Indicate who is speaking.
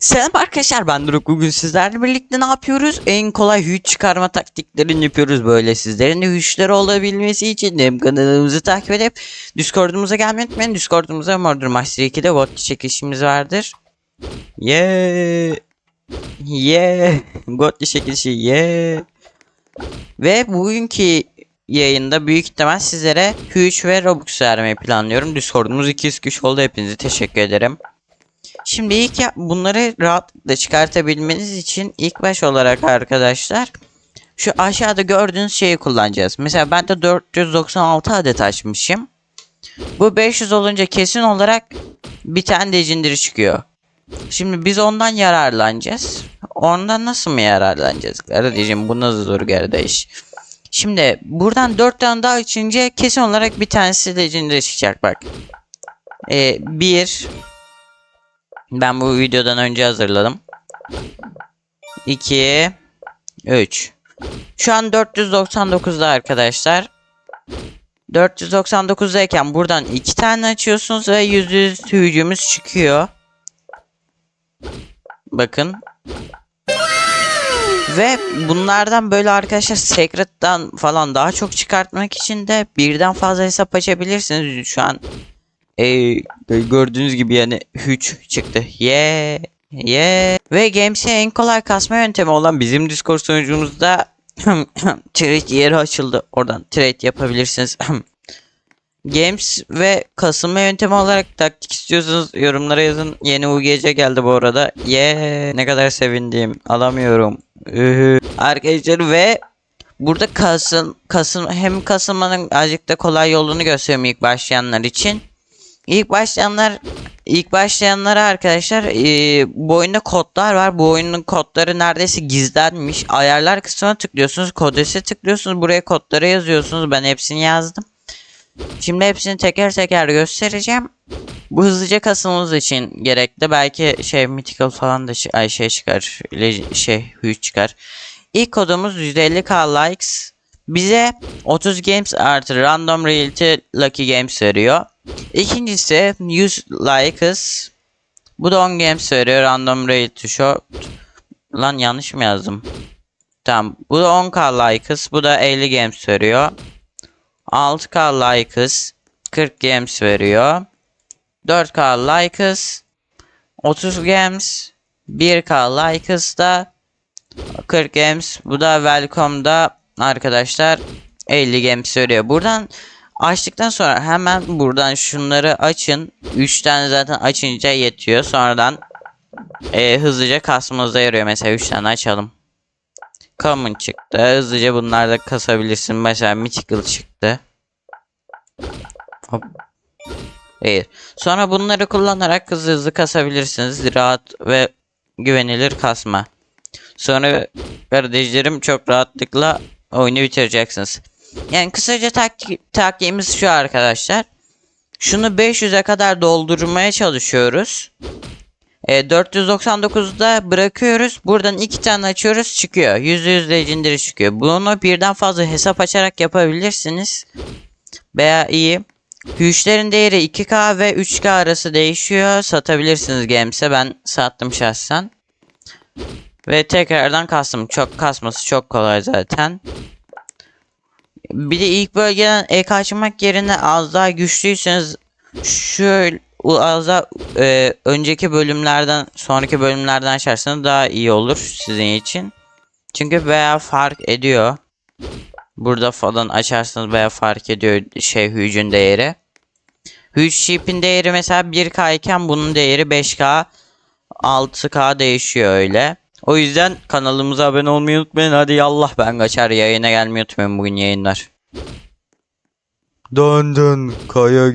Speaker 1: Selam arkadaşlar ben Duruk bugün sizlerle birlikte ne yapıyoruz? En kolay hüç çıkarma taktiklerini yapıyoruz böyle sizlerin de hüçleri olabilmesi için hem kanalımızı takip edip Discord'umuza gelmeyi unutmayın. Discord'umuza Murder Master 2'de bot çekişimiz vardır. Yeah. Yeah. Bot çekilişi yeah. Ve bugünkü yayında büyük ihtimal sizlere hüç ve Robux vermeyi planlıyorum. Discord'umuz 200 kişi oldu hepinize teşekkür ederim. Şimdi ilk ya- bunları rahatlıkla çıkartabilmeniz için ilk baş olarak arkadaşlar şu aşağıda gördüğünüz şeyi kullanacağız. Mesela ben de 496 adet açmışım. Bu 500 olunca kesin olarak bir tane legendary çıkıyor. Şimdi biz ondan yararlanacağız. Ondan nasıl mı yararlanacağız? Kardeşim bu nasıl zor kardeş? Şimdi buradan 4 tane daha açınca kesin olarak bir tanesi legendary çıkacak bak. Ee, ben bu videodan önce hazırladım. 2 3 Şu an 499'da arkadaşlar. 499'dayken buradan iki tane açıyorsunuz ve yüz hücumuz çıkıyor. Bakın. Ve bunlardan böyle arkadaşlar Secret'tan falan daha çok çıkartmak için de birden fazla hesap açabilirsiniz. Şu an e, gördüğünüz gibi yani 3 çıktı. Yeah. Yeah. Ve Games'e en kolay kasma yöntemi olan bizim Discord sunucumuzda trade yeri açıldı. Oradan trade yapabilirsiniz. Games ve kasılma yöntemi olarak taktik istiyorsanız yorumlara yazın. Yeni UGC geldi bu arada. Yeah. Ne kadar sevindim. Alamıyorum. Arkadaşlar ve burada kasın kasım hem kasılmanın azıcık da kolay yolunu gösteriyorum ilk başlayanlar için. İlk başlayanlar ilk başlayanlara arkadaşlar e, bu oyunda kodlar var. Bu oyunun kodları neredeyse gizlenmiş. Ayarlar kısmına tıklıyorsunuz. Kodese tıklıyorsunuz. Buraya kodları yazıyorsunuz. Ben hepsini yazdım. Şimdi hepsini teker teker göstereceğim. Bu hızlıca kasılmamız için gerekli. Belki şey mythical falan da ay şey çıkar. Şey hüç çıkar. İlk kodumuz 150k likes. Bize 30 games artı random reality lucky games veriyor. İkincisi 100 likes. Bu da 10 games veriyor. Random reality short. Lan yanlış mı yazdım? Tamam. Bu da 10k likes. Bu da 50 games veriyor. 6k likes. 40 games veriyor. 4k likes. 30 games. 1k likes da 40 games. Bu da welcome'da arkadaşlar 50 games veriyor. Buradan açtıktan sonra hemen buradan şunları açın. 3 tane zaten açınca yetiyor. Sonradan e, hızlıca kasmamıza yarıyor. Mesela 3 tane açalım. Common çıktı. Hızlıca bunlarda kasabilirsin. Mesela Mythical çıktı. Hop. Hayır. Sonra bunları kullanarak hızlı hızlı kasabilirsiniz. Rahat ve güvenilir kasma. Sonra kardeşlerim çok rahatlıkla oyunu bitireceksiniz. Yani kısaca taktik, taktiğimiz şu arkadaşlar. Şunu 500'e kadar doldurmaya çalışıyoruz. E, 499'da bırakıyoruz. Buradan iki tane açıyoruz çıkıyor. %100 legendary çıkıyor. Bunu birden fazla hesap açarak yapabilirsiniz. Veya iyi. Güçlerin değeri 2K ve 3K arası değişiyor. Satabilirsiniz Games'e. Ben sattım şahsen. Ve tekrardan kastım. Çok kasması çok kolay zaten. Bir de ilk bölgeden ek açmak yerine az daha güçlüyseniz şöyle az daha e, önceki bölümlerden sonraki bölümlerden açarsanız daha iyi olur sizin için. Çünkü veya fark ediyor. Burada falan açarsanız veya fark ediyor şey hücün değeri. Hüc chip'in değeri mesela 1K iken bunun değeri 5K 6K değişiyor öyle. O yüzden kanalımıza abone olmayı unutmayın. Hadi yallah ben kaçar yayına gelmeyi unutmayın bugün yayınlar.
Speaker 2: Dön dön kaya